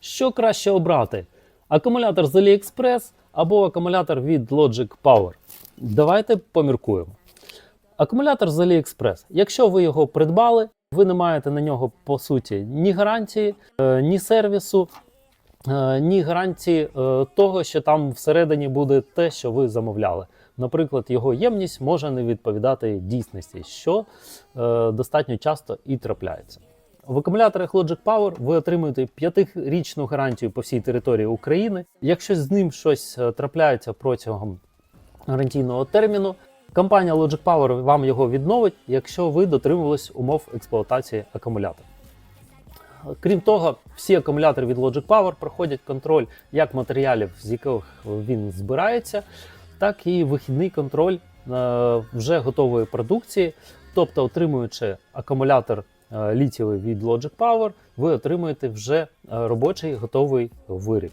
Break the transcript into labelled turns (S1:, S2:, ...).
S1: Що краще обрати? Акумулятор з AliExpress або акумулятор від Logic Power? Давайте поміркуємо. Акумулятор з AliExpress. Якщо ви його придбали, ви не маєте на нього по суті ні гарантії, е, ні сервісу, е, ні гарантії е, того, що там всередині буде те, що ви замовляли. Наприклад, його ємність може не відповідати дійсності, що достатньо часто і трапляється. В акумуляторах Logic Power ви отримуєте п'ятирічну гарантію по всій території України. Якщо з ним щось е, трапляється протягом гарантійного терміну, компанія Logic Power вам його відновить, якщо ви дотримувались умов експлуатації акумулятора. Крім того, всі акумулятори від Logic Power проходять контроль як матеріалів, з яких він збирається, так і вихідний контроль е, вже готової продукції. Тобто, отримуючи акумулятор е, літієвий від Logic Power, ви отримуєте вже е, робочий готовий виріб.